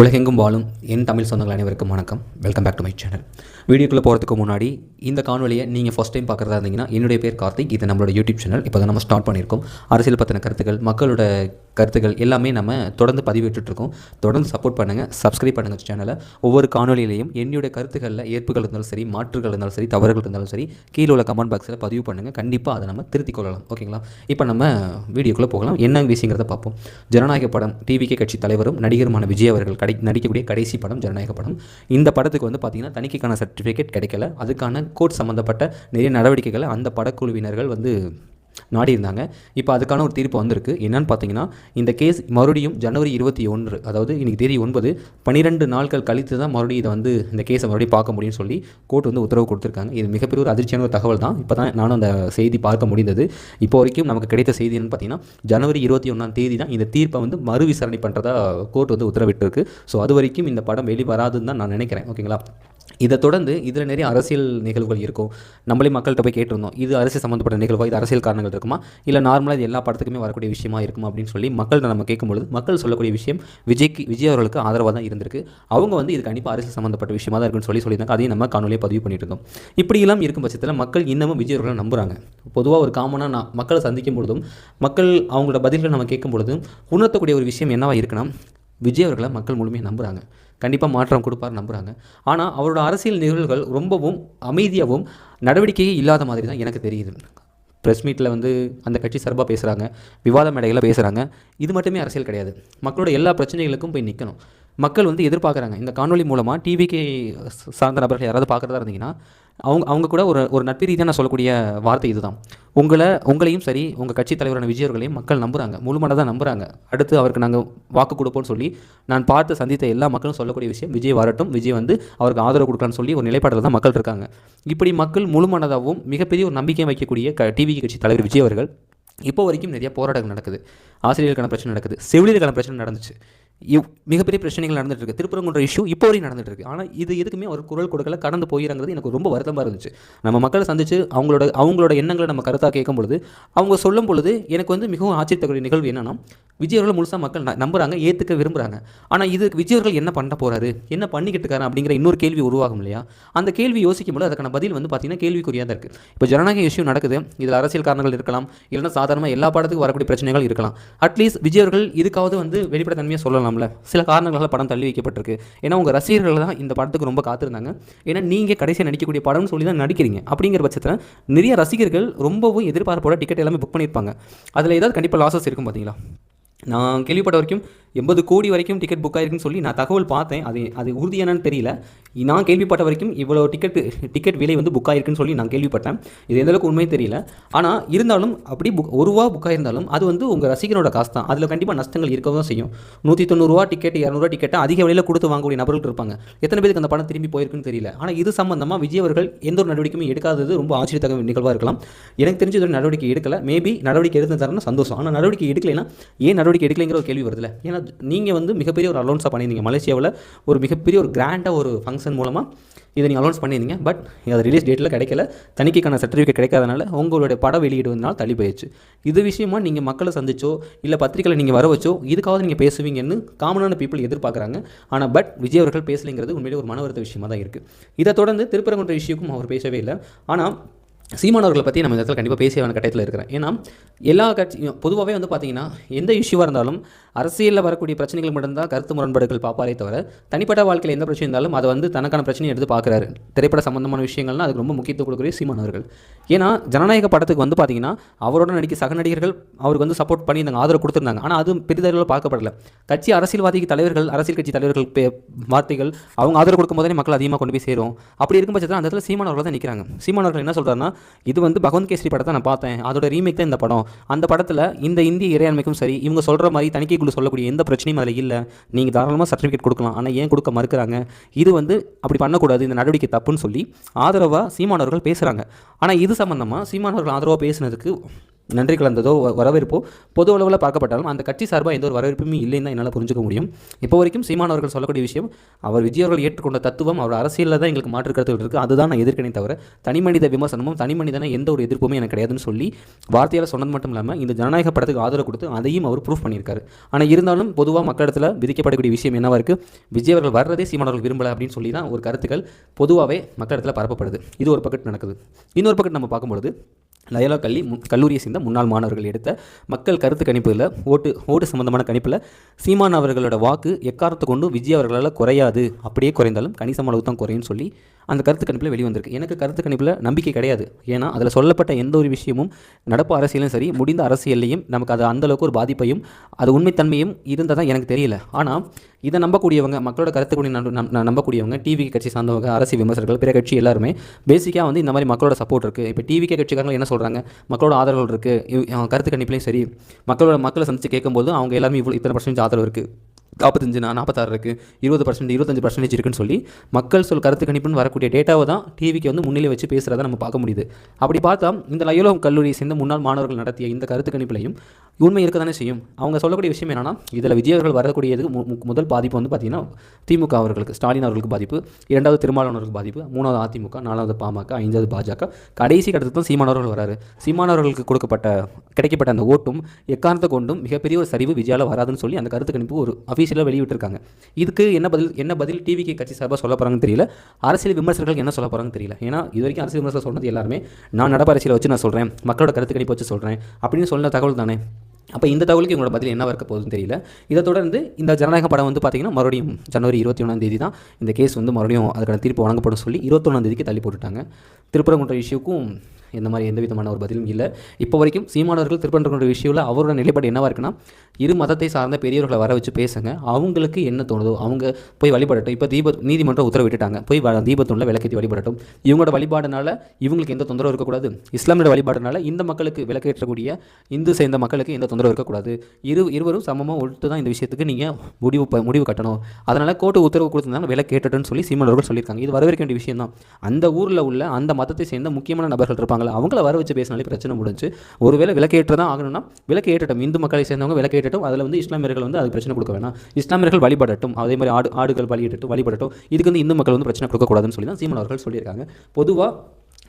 உலகெங்கும் வாழும் என் தமிழ் சொந்தங்கள் அனைவருக்கும் வணக்கம். Welcome back to my channel வீடியோக்குள்ளே போகிறதுக்கு முன்னாடி இந்த காணொலியை நீங்கள் ஃபஸ்ட் டைம் பார்க்குறதா இருந்தீங்கன்னா என்னுடைய பேர் கார்த்திக். இது நம்மளோட யூடியூப் சேனல் இப்போ தான் நம்ம ஸ்டார்ட் பண்ணியிருக்கோம். அரசியல் பற்றின கருத்துக்கள் மக்களோட கருத்துக்கள் எல்லாமே நம்ம தொடர்ந்து பதிவிட்டுருக்கோம் தொடர்ந்து சப்போர்ட் பண்ணுங்கள் சப்ஸ்கிரைப் பண்ணுங்கள் சேனலை ஒவ்வொரு காணொலியிலையும் என்னுடைய கருத்துக்களில் ஏற்புகள் இருந்தாலும் சரி மாற்றுகள் இருந்தாலும் சரி தவறுகள் இருந்தாலும் சரி கீழே உள்ள கமெண்ட் பாக்ஸில் பதிவு பண்ணுங்கள் கண்டிப்பாக அதை நம்ம திருத்திக் கொள்ளலாம். ஓகேங்களா இப்போ நம்ம வீடியோக்குள்ளே போகலாம். என்ன விஷயங்கிறத பார்ப்போம். ஜனநாயக படம் டிவிகே கட்சி தலைவரும் நடிகருமான விஜய் அவர்கள் கடை நடிக்கக்கூடிய கடைசி படம் ஜனநாயக படம். இந்த படத்துக்கு வந்து பார்த்திங்கன்னா தணிக்கைக்கான சர்டிஃபிகேட் கிடைக்கல. அதுக்கான கோர்ட் சம்மந்தப்பட்ட நிறைய நடவடிக்கைகளை அந்த படக்குழுவினர்கள் வந்து நாடி இருந்தாங்க இப்போ அதுக்கான ஒரு தீர்ப்பு வந்திருக்கு. என்னன்னு பார்த்தீங்கன்னா இந்த கேஸ் மறுபடியும் ஜனவரி இருபத்தி ஒன்று அதாவது இன்றைக்கி தேதி ஒன்பது பன்னிரெண்டு நாட்கள் கழித்து தான் மறுபடியும் இதை வந்து இந்த கேஸை மறுபடியும் பார்க்க முடியும்னு சொல்லி கோர்ட் வந்து உத்தரவு கொடுத்துருக்காங்க. இது மிகப்பெரிய ஒரு அதிர்ச்சியான ஒரு தகவல் தான். இப்போ தான் நானும் அந்த செய்தி பார்க்க முடிந்தது. இப்போ வரைக்கும் நமக்கு கிடைத்த செய்தி என்னன்னு பார்த்தீங்கன்னா ஜனவரி இருபத்தி ஒன்றாம் தேதி தான் இந்த தீர்ப்பை வந்து மறு விசாரணை பண்ணுறதா கோர்ட் வந்து உத்தரவிட்டிருக்கு. ஸோ அது வரைக்கும் இந்த படம் வெளிவராதுன்னு தான் நான் நினைக்கிறேன். ஓகேங்களா? இதை தொடர்ந்து இதில் நிறைய அரசியல் நிகழ்வுகள் இருக்கும். நம்மளே மக்கள்கிட்ட போய் கேட்டிருந்தோம் இது அரசியல் சம்மந்தப்பட்ட நிகழ்வா? இது அரசியல் காரணங்கள் இருக்குமா? இல்லை நார்மலாக இது எல்லா படத்துக்குமே வரக்கூடிய விஷயமா இருக்குமா? அப்படின்னு சொல்லி மக்கள்கிட்ட நம்ம கேட்கும்பொழுது மக்கள் சொல்லக்கூடிய விஷயம் விஜய்க்கு விஜய் அவர்களுக்கு ஆதரவாக தான் இருந்திருக்கு. அவங்க வந்து இது கண்டிப்பாக அரசியல் சம்மந்தப்பட்ட விஷயமா தான் இருக்குன்னு சொல்லி சொல்லியிருந்தாங்க. அதையும் நம்ம காணொலியை பதிவு பண்ணிட்டு இருந்தோம் இப்படியெல்லாம் இருக்கும் பட்சத்தில் மக்கள் இன்னமும் விஜய் அவர்களை நம்புகிறாங்க பொதுவாக ஒரு காமனாக நான் மக்களை சந்திக்கும் பொழுதும் மக்கள் அவங்களோட பதில்களை நம்ம கேட்கும் பொழுதும் உணர்த்தக்கூடிய ஒரு விஷயம் என்னவாக இருக்குன்னா விஜய் அவர்களை மக்கள் முழுமையாக நம்புகிறாங்க கண்டிப்பாக மாற்றம் கொடுப்பார் நம்புகிறாங்க ஆனால் அவரோட அரசியல் நிகழ்வுகள் ரொம்பவும் அமைதியாகவும் நடவடிக்கையே இல்லாத மாதிரி தான் எனக்கு தெரியுது. ப்ரெஸ் மீட்டில் வந்து அந்த கட்சி சார்பாக பேசுகிறாங்க விவாத மேடைகளில் பேசுகிறாங்க இது மட்டுமே அரசியல் கிடையாது. மக்களோட எல்லா பிரச்சனைகளுக்கும் போய் நிற்கணும் மக்கள் வந்து எதிர்பார்க்குறாங்க. இந்த காணொலி மூலமாக டிவிக்கு சார்ந்த நபர்கள் யாராவது பார்க்குறதா இருந்தீங்கன்னா அவங்க அவங்க கூட ஒரு ஒரு நட்பு ரீதியாக நான் சொல்லக்கூடிய வார்த்தை இதுதான். உங்களை உங்களையும் சரி உங்கள் கட்சி தலைவரான விஜய் அவர்களையும் மக்கள் நம்புகிறாங்க முழுமனதாக நம்புகிறாங்க அடுத்து அவருக்கு நாங்கள் வாக்கு கொடுப்போம்னு சொல்லி நான் பார்த்து சந்தித்த எல்லா மக்களும் சொல்லக்கூடிய விஷயம் விஜய் வரட்டும். விஜய் வந்து அவருக்கு ஆதரவு கொடுக்கலான்னு சொல்லி ஒரு நிலைப்பாட்டில் தான் மக்கள் இருக்காங்க. இப்படி மக்கள் முழுமனதாகவும் மிகப்பெரிய ஒரு நம்பிக்கை வைக்கக்கூடிய க டிவி கட்சி தலைவர் விஜய் அவர்கள் இப்போ வரைக்கும் நிறைய போராட்டங்கள் நடக்குது. ஆசிரியர்களுக்கான பிரச்சனை நடக்குது. செவிலியர்களுக்கான பிரச்சனை நடந்துச்சு. இவ் மிகப்பெரிய பிரச்சனைகள் நடந்துட்டு இருக்கு திருப்பரங்குன்ற இஷ்யூ இப்போ வரையும் நடந்துட்டு இருக்கு ஆனால் இது எதுக்குமே ஒரு குரல் கொடுக்கல கடந்து போயிறங்கிறது எனக்கு ரொம்ப வருத்தமாக இருந்துச்சு. நம்ம மக்களை சந்திச்சு அவங்களோட அவங்களோட எண்ணங்களை நம்ம கருத்தாக கேட்கும் பொழுது அவங்க சொல்லும் பொழுது எனக்கு வந்து மிகவும் ஆச்சரியத்தக்கூடிய நிகழ்வு என்னன்னா விஜய் அவர்கள் முழுசாக மக்கள் ந- நம்புறாங்க ஏற்றுக்க விரும்புகிறாங்க ஆனால் இது விஜய் அவர்கள் என்ன பண்ண போகிறாரு என்ன பண்ணிக்கிட்டு இருக்காரு அப்படிங்கிற இன்னொரு கேள்வி உருவாகும் இல்லையா? அந்த கேள்வி யோசிக்கும் போது அதுக்கான பதில் வந்து பார்த்தீங்கன்னா கேள்விக்குறியாக தான் இருக்குது இப்போ ஜனநாயக இஷ்யூ நடக்குது இதில் அரசியல் காரணங்கள் இருக்கலாம் இல்லைன்னா சாதாரணமாக எல்லா பாடத்துக்கும் வரக்கூடிய பிரச்சனைகள் இருக்கலாம். அட்லீஸ்ட் விஜய் அவர்கள் இதுக்காவது வந்து வெளிப்படைத்தன்மையாக சொல்லலாம்ல. சில காரணங்களால் படம் தள்ளி வைக்கப்பட்டிருக்கு. ஏன்னா உங்கள் ரசிகர்கள் தான் இந்த படத்துக்கு ரொம்ப காத்திருந்தாங்க. ஏன்னா நீங்கள் கடைசியாக நடிக்கக்கூடிய படம்னு சொல்லி தான் நடிக்கிறீங்க. அப்படிங்கிற பட்சத்தில் நிறைய ரசிகர்கள் ரொம்பவும் எதிர்பார்ப்போட டிக்கெட் எல்லாமே புக் பண்ணியிருப்பாங்க. அதில் ஏதாவது கண்டிப்பாக லாசஸ் இருக்கும் பார்த்தீங்களா நான் கேள்விப்பட்ட வரைக்கும் எண்பது கோடி வரைக்கும் டிக்கெட் புக் ஆயிருக்குன்னு சொல்லி நான் தகவல் பார்த்தேன். அது அது உறுதி என்னன்னு தெரியல. நான் கேள்விப்பட்ட வரைக்கும் இவ்வளோ டிக்கெட் டிக்கெட் விலை வந்து புக் ஆயிருக்குன்னு சொல்லி நான் கேள்விப்பட்டேன். இது எந்தளவுக்கு உண்மையும் தெரியல. ஆனால் இருந்தாலும் அப்படி புக் ஒரு ரூபா புக் ஆயிருந்தாலும் அது வந்து உங்கள் ரசிகனோட காசு தான். அதில் கண்டிப்பாக நஷ்டங்கள் இருக்கவும் தான் செய்யும். நூற்றி தொண்ணூறுரூவா டிக்கெட் இரநூறுவா டிக்கெட்டை அதிக விலையில் கொடுத்து வாங்கக்கூடிய நபர்கள் இருப்பாங்க. எத்தனை பேருக்கு அந்த படம் திரும்பி போயிருக்குன்னு தெரியல. ஆனால் இது சம்பந்தமாக விஜய் அவர்கள் எந்த ஒரு நடவடிக்கையும் எடுக்காதது ரொம்ப ஆச்சரியத்தக்க நிகழ்வாக இருக்கலாம். எனக்கு தெரிஞ்ச ஒரு நடவடிக்கை எடுக்கல. மேபி நடவடிக்கை எடுத்ததாருன்னா சந்தோஷம். ஆனால் நடவடிக்கை எடுக்கலைன்னா ஏன் நடவடிக்கை எடுக்கலைங்கிற ஒரு கேள்வி வருதுல்ல. ஏன்னா நீங்கள் வந்து மிகப்பெரிய ஒரு அலௌன்ஸாக பண்ணியிருந்தீங்க. மலேசியாவில் ஒரு மிகப்பெரிய ஒரு கிராண்டாக ஒரு ஃபங்க்ஷன் மூலமாக இதை நீங்கள் அலௌன்ஸ் பண்ணியிருந்தீங்க. பட் அது ரிலீஸ் டேட்டில் கிடைக்கல. தணிக்கைக்கான சர்டிஃபிகேட் கிடைக்காதனால உங்களுடைய பட வெளியிடுவதனால் தள்ளி போயிடுச்சு இது விஷயமா நீங்கள் மக்களை சந்திச்சோ இல்லை பத்திரிக்கையில் நீங்கள் வர வச்சோ இதுக்காவது நீங்கள் பேசுவீங்கன்னு காமனான பீப்புள் எதிர்பார்க்குறாங்க. ஆனால் பட் விஜய் அவர்கள் பேசலைங்கிறது உண்மையிலே ஒரு மன வருத்த விஷயமா தான் இருக்குது இதை தொடர்ந்து திருப்பரங்குன்ற இஷ்யூக்கும் அவர் பேசவே இல்லை. ஆனால் சீமான் அவர்களை பற்றி நம்ம இந்த இடத்துல கண்டிப்பாக பேசிய கட்டத்தில் இருக்கிறேன். ஏன்னா எல்லா கட்சி பொதுவாகவே வந்து பார்த்தீங்கன்னா எந்த இஷ்யூவாக இருந்தாலும் அரசியலில் வரக்கூடிய பிரச்சனைகள் மட்டும்தான் கருத்து முரண்பாடுகள் பார்ப்பாரே தவிர தனிப்பட்ட வாழ்க்கையில் எந்த பிரச்சனை இருந்தாலும் அதை வந்து தனக்கான பிரச்சனையை எடுத்து பார்க்குறாரு திரைப்பட சம்பந்தமான விஷயங்கள்லாம் அதுக்கு ரொம்ப முக்கியத்துவம் கொடுக்குற சீமான் அவர்கள். ஏன்னா ஜனநாயக படத்துக்கு வந்து பார்த்தீங்கன்னா அவரோட நடிக்க சக நடிகர்கள் அவருக்கு வந்து சப்போர்ட் பண்ணி இந்த ஆதரவு கொடுத்துருந்தாங்க. ஆனால் அது பெரிதளவில் பார்க்கப்படல. கட்சி அரசியல்வாதிக்கு தலைவர்கள் அரசியல் கட்சி தலைவர்கள் பே- வார்த்தைகள் அவங்க ஆதரவு கொடுக்கும் போதே மக்கள் அதிகமாக கொண்டு போய் சேரும். அப்படி இருக்கும் பட்சத்தில் அந்த இடத்துல சீமான் அவர்கள் தான் நிற்கிறாங்க சீமான் அவர்கள் என்ன சொல்றாருன்னா இது வந்து பகவந்த் கேசரி படத்தை நான் பார்த்தேன். அதோட ரீமேக் தான் இந்த படம். அந்த படத்தில் இந்த இந்திய இறையாண்மைக்கும் சரி இவங்க சொல்கிற மாதிரி தணிக்கைக்குழு சொல்லக்கூடிய எந்த பிரச்சனையும் அதில் இல்லை. நீங்கள் தாராளமாக சர்டிஃபிகேட் கொடுக்கலாம். ஆனால் ஏன் கொடுக்க மறுக்கிறாங்க? இது வந்து அப்படி பண்ணக்கூடாது. இந்த நடவடிக்கை தப்புன்னு சொல்லி ஆதரவாக சீமானவர்கள் பேசுகிறாங்க ஆனால் இது சம்மந்தமாக சீமானவர்கள் ஆதரவாக பேசுனதுக்கு நன்றி கலந்ததோ வரவேற்போ பொது அளவில் பார்க்கப்பட்டாலும் அந்த கட்சி சார்பாக எந்த ஒரு வரவேற்புமே இல்லைன்னு தான் என்னால் புரிஞ்சுக்க முடியும். இப்போ வரைக்கும் சீமான் அவர்கள் சொல்லக்கூடிய விஷயம் அவர் விஜய் அவர்கள் ஏற்றுக்கொண்ட தத்துவம் அவர் அரசியலில் தான் எங்களுக்கு மாற்று கருத்துகள் இருக்குது அதுதான் நான் எதிர்க்கனே தவிர தனி மனித விமர்சனமும் தனி மனிதன எந்த ஒரு எதிர்ப்புமே எனக்கு கிடையாதுன்னு சொல்லி வார்த்தையால் சொன்னது மட்டும் இல்லாமல் இந்த ஜனநாயக படத்துக்கு ஆதரவு கொடுத்து அதையும் அவர் ப்ரூஃப் பண்ணியிருக்காரு. ஆனால் இருந்தாலும் பொதுவாக மக்களிடத்தில் விதிக்கப்படக்கூடிய விஷயம் என்னவாக இருக்குது விஜய் அவர்கள் வர்றதே சீமான் அவர்கள் விரும்பலை அப்படின்னு சொல்லி தான் ஒரு கருத்துக்கள் பொதுவாகவே மக்களிடத்தில் பரப்பப்படுது. இது ஒரு பக்கெட் நடக்குது. இன்னொரு பக்கெட் நம்ம பார்க்கும்பொழுது லயோலா கல்வி கல்லூரியை சேர்ந்த முன்னாள் மாணவர்கள் எடுத்த மக்கள் கருத்து கணிப்பில் ஓட்டு ஓட்டு சம்பந்தமான கணிப்பில் சீமான் அவர்களோட வாக்கு எக்காரத்தை கொண்டு விஜய் அவர்களால் குறையாது. அப்படியே குறைந்தாலும் கணிசமான அளவு தான் குறையும் சொல்லி அந்த கருத்து கணிப்பில் வெளிவந்திருக்கு எனக்கு கருத்து கணிப்பில் நம்பிக்கை கிடையாது. ஏன்னா அதில் சொல்லப்பட்ட எந்த ஒரு விஷயமும் நடப்பு அரசியலும் சரி முடிந்த அரசியல்லையும் நமக்கு அது அந்தளவுக்கு ஒரு பாதிப்பையும் அது உண்மைத்தன்மையும் இருந்ததாக எனக்கு தெரியல. ஆனால் இதை நம்பக்கூடியவங்க மக்களோட கருத்து நம்ப- நம்பக்கூடியவங்க டிவி கட்சி சார்ந்தவங்க அரசியல் விமர்சகர்கள் பிற கட்சி எல்லாருமே பேசிக்காக வந்து இந்த மாதிரி மக்களோட சப்போர்ட் இருக்குது இப்போ டிவிகே கட்சிக்காரங்க என்ன சொல்கிறாங்க மக்களோட ஆதரவுகள் இருக்குது கருத்து கணிப்புலையும் சரி. மக்களோட மக்களை சந்தித்து கேட்கும்போது அவங்க எல்லாமே இவ்வளோ இத்தனை பர்சன்டேஜ் ஆதரவு இருக்குது நாற்பத்தஞ்சு நான் நாற்பத்தாறு இருக்குது இருபது பர்சன்ட் இருபத்தஞ்சு பர்சன்டேஜ் இருக்குன்னு சொல்லி மக்கள் சொல் கருத்து கணிப்புன்னு வரக்கூடிய டேட்டாவை தான் டிவிக்கு வந்து முன்னிலை வச்சு பேசுகிறத நம்ம பார்க்க முடியுது. அப்படி பார்த்தா இந்த லயோலோகம் கல்லூரியை சேர்ந்த முன்னாள் மாணவர்கள் நடத்திய இந்த கருத்து கணிப்பிலையும் உண்மை இருக்க தானே செய்யும்? அவங்க சொல்லக்கூடிய விஷயம் என்னென்னா இதில் விஜய் அவர்கள் வரக்கூடியது மு- முதல் பாதிப்பு வந்து பார்த்தீங்கன்னா திமுக அவர்களுக்கு ஸ்டாலின் அவர்களுக்கு பாதிப்பு இரண்டாவது திருமாவளவர்களுக்கு பாதிப்பு மூணாவது அதிமுக நாலாவது பாமக ஐந்தாவது பாஜக. கடைசி கட்டத்துக்கு தான் சீமான் வராரு. சீமானவர்களுக்கு கொடுக்கப்பட்ட கிடைக்கப்பட்ட அந்த ஓட்டும் எக்காரணத்தை கொண்டும் மிகப்பெரிய ஒரு சரிவு விஜயால வராதுன்னு சொல்லி அந்த கருத்து கணிப்பு ஒரு அஃபீஷியலாக வெளியிட்டிருக்காங்க. இதுக்கு என்ன பதில் என்ன பதில் டிவிக்கு கட்சி சார்பாக சொல்ல போகிறாங்கன்னு தெரியல. அரசியல் விமர்சகர்கள் என்ன சொல்ல போகிறாங்கன்னு தெரியல. ஏன்னா இது வரைக்கும் அரசியல் விமர்சகர் சொன்னது எல்லாருமே நான் நடப்பு அரசியலை வச்சு நான் சொல்கிறேன் மக்களோட கருத்து கணிப்பு வச்சு சொல்கிறேன் அப்படின்னு சொன்ன தகவல் தானே. அப்போ இந்த தகவலுக்கு உங்களோட பதில் என்ன இருக்க போகுதுன்னு தெரியல. இதை தொடர்ந்து இந்த ஜனநாயக படம் வந்து பார்த்தீங்கன்னா மறுபடியும் ஜனவரி இருபத்தி ஒன்றாம் தேதி தான் இந்த கேஸ் வந்து மறுபடியும் அதுக்கான தீர்ப்பு வழங்கப்படும் சொல்லி இருபத்தொன்னாம் தேதிக்கு தள்ளி போட்டுட்டாங்க. திருப்பரங்குன்ற இஷ்யூக்கும் இந்த மாதிரி எந்த விதமான ஒரு பதிலும் இல்லை. இப்போ வரைக்கும் சீமானவர்கள் திருப்பரங்குன்ற இஷ்யூவில் அவரோட நிலைப்பாடு என்னவா இருக்குன்னா இரு மதத்தை சார்ந்த பெரியவர்களை வர வச்சு பேசுங்க. அவங்களுக்கு என்ன தோணுதோ அவங்க போய் வழிபடட்டும். இப்போ தீப நீதிமன்றம் உத்தரவிட்டுட்டாங்க போய் வ- தீபத்துள்ள விளக்கேற்றி வழிபடட்டும். இவங்களோட வழிபாடுனால இவங்களுக்கு எந்த தொந்தரவு இருக்கக்கூடாது. இஸ்லாமியோட வழிபாடுனால இந்த மக்களுக்கு விளக்கேற்றக்கூடிய இந்து சேர்ந்த மக்களுக்கு எந்த தொந்தரவு இருக்கக்கூடாது. இரு இருவரும் சமமாக ஒழுத்து தான் இந்த விஷயத்துக்கு நீங்கள் முடிவு முடிவு கட்டணும். அதனால் கோர்ட்டு உத்தரவு கொடுத்துருந்தாங்க விலை கேட்டுட்டுன்னு சொல்லி சீமானவர்கள் சொல்லியிருக்காங்க. இது வரவேற்க வேண்டிய விஷயம் தான் அந்த ஊரில் உள்ள அந்த மதத்தை சேர்ந்த முக்கியமான நபர்கள் இருப்பாங்க. இருப்பாங்களா அவங்கள வர வச்சு பேசினாலே பிரச்சனை முடிஞ்சு ஒருவேளை விலக்கேற்று தான் ஆகணும்னா விலக்கேற்றட்டும் இந்து மக்களை சேர்ந்தவங்க விலக்கேற்றட்டும் அதில் வந்து இஸ்லாமியர்கள் வந்து அது பிரச்சனை கொடுக்க வேணாம். இஸ்லாமியர்கள் வழிபடட்டும். அதே மாதிரி ஆடு ஆடுகள் பலியிடட்டும் வழிபடட்டும். இதுக்கு வந்து இந்து மக்கள் வந்து பிரச்சனை கொடுக்கக்கூடாதுன்னு சொல்லி தான் சீமான் அவர்கள் சொல்லியிருக்காங்க. பொதுவாக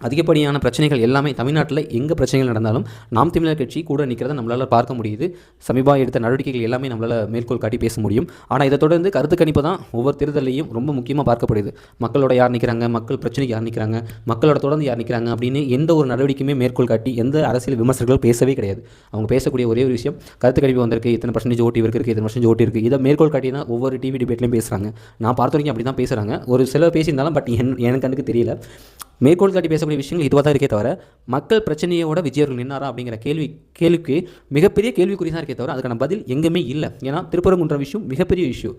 அதிகப்படியான பிரச்சனைகள் எல்லாமே தமிழ்நாட்டில் எங்கே பிரச்சனைகள் நடந்தாலும் நாம் தமிழர் கட்சி கூட நிற்கிறத நம்மளால் பார்க்க முடியுது. சமீபா எடுத்த நடவடிக்கைகள் எல்லாமே நம்மளால் மேற்கோள் காட்டி பேச முடியும். ஆனால் இதை தொடர்ந்து கருத்து கணிப்பு தான் ஒவ்வொரு தேர்தலையும் ரொம்ப முக்கியமாக பார்க்கப்படுது. மக்களோட யார் நிற்கிறாங்க மக்கள் பிரச்சனைக்கு யார் நிற்கிறாங்க மக்களோட தொடர்ந்து யார் நிற்கிறாங்க அப்படின்னு எந்த ஒரு நடவடிக்கையுமே மேற்கோள் காட்டி எந்த அரசியல் விமர்சகர்கள் பேசவே கிடையாது. அவங்க பேசக்கூடிய ஒரே ஒரு விஷயம் கருத்து கணிப்பு வந்திருக்கு இத்தனை பர்சன்டேஜ் ஓட்டி இருக்கு இத்தனை பர்சன்டேஜ் ஓட்டி இருக்குது இதை மேற்கோள் காட்டி தான் ஒவ்வொரு டிவி டிபேட்லையும் பேசுகிறாங்க நான் பார்த்த வரைக்கும் அப்படி தான் பேசுகிறாங்க ஒரு சிலர் பேசியிருந்தாலும் பட் என் எனக்கு கண்ணுக்கு தெரியல. மேற்கோள் காட்டி பேசக்கூடிய விஷயங்கள் இதுவாக தான் இருக்கே தவிர மக்கள் பிரச்சனையோட விஜயர்கள் நின்னாரா அப்படிங்கிற கேள்வி கேள்விக்கு மிகப்பெரிய கேள்விக்குறி தான் இருக்கே தவிர அதுக்கான பதில் எங்கேயுமே இல்லை. ஏன்னா திருப்பரங்குன்ற விஷயம் மிகப்பெரிய இஷ்யூ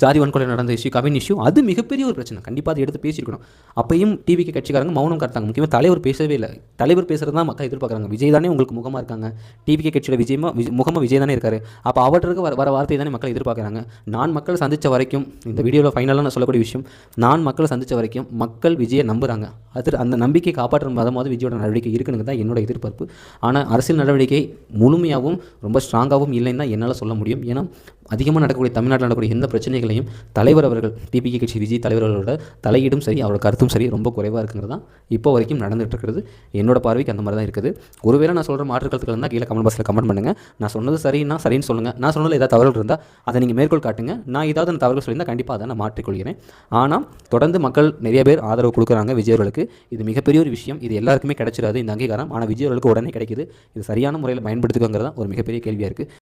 ஜாதி வன்கொலை நடந்த இஷ்யூ கவின் இஷ்யூ அது மிகப்பெரிய ஒரு பிரச்சனை. கண்டிப்பாக அதை எடுத்து பேசியிருக்கணும். அப்பயும் டிவிக்கு கட்சிக்காரங்க மௌனம் காட்டாங்க முக்கியமாக தலைவர் பேசவே இல்லை. தலைவர் பேசுகிறது தான் மக்கள் எதிர்பார்க்குறாங்க. விஜய் தானே உங்களுக்கு முகமாக இருக்காங்க. டிவிக்கு கட்சியில் விஜயமா விஜய் முகமாக விஜய் தானே இருக்காரு. அப்போ அவருக்கு வர வர வார்த்தை தானே மக்கள் எதிர்பார்க்குறாங்க. நான் மக்களை சந்தித்த வரைக்கும் இந்த வீடியோவில் ஃபைனலாக நான் சொல்லக்கூடிய விஷயம் நான் மக்களை சந்தித்த வரைக்கும் மக்கள் விஜயை நம்புகிறாங்க அது அந்த நம்பிக்கை காப்பாற்ற மதமாவது விஜயோட நடவடிக்கை இருக்குன்னு தான் என்னோட எதிர்பார்ப்பு. ஆனால் அரசியல் நடவடிக்கை முழுமையாகவும் ரொம்ப ஸ்ட்ராங்காகவும் இல்லைன்னு தான் என்னால் சொல்ல முடியும். ஏன்னா அதிகமாக நடக்கக்கூடிய தமிழ்நாட்டில் நடக்கக்கூடிய எந்த பிரச்சனைகளையும் தலைவர் அவர்கள் டிபிகே கட்சி விஜய் தலைவர் அவர்களோட தலையீடும் சரி அவரோட கருத்தும் சரி ரொம்ப குறைவாக இருக்குங்கிறது தான் இப்போ வரைக்கும் நடந்துகிட்டு இருக்கிறது. என்னோட பார்வைக்கு அந்த மாதிரி தான் இருக்குது. ஒருவேளை நான் சொல்கிற மாற்று கருத்துக்கள் இருந்தால் கீழே கமெண்ட் பாக்ஸில் கமெண்ட் பண்ணுங்கள் நான் சொன்னது சரின்னா சரின்னு சொல்லுங்கள் நான் சொன்னதில் ஏதாவது தவறுகள் இருந்தால் அதை நீங்கள் மேற்கோள் காட்டுங்க. நான் ஏதாவது நான் தவறுகள் சொல்லியிருந்தால் கண்டிப்பாக அதை நான் மாற்றிக்கொள்கிறேன். ஆனால் தொடர்ந்து மக்கள் நிறைய பேர் ஆதரவு கொடுக்குறாங்க விஜய் அவர்களுக்கு. இது மிகப்பெரிய ஒரு விஷயம். இது எல்லாருக்குமே கிடைச்சிடாது இந்த அங்கீகாரம். ஆனால் விஜய் அவர்களுக்கு உடனே கிடைக்குது. இது சரியான முறையில் பயன்படுத்திக்கோங்கிறது தான் ஒரு மிகப்பெரிய கேள்வியாக இருக்குது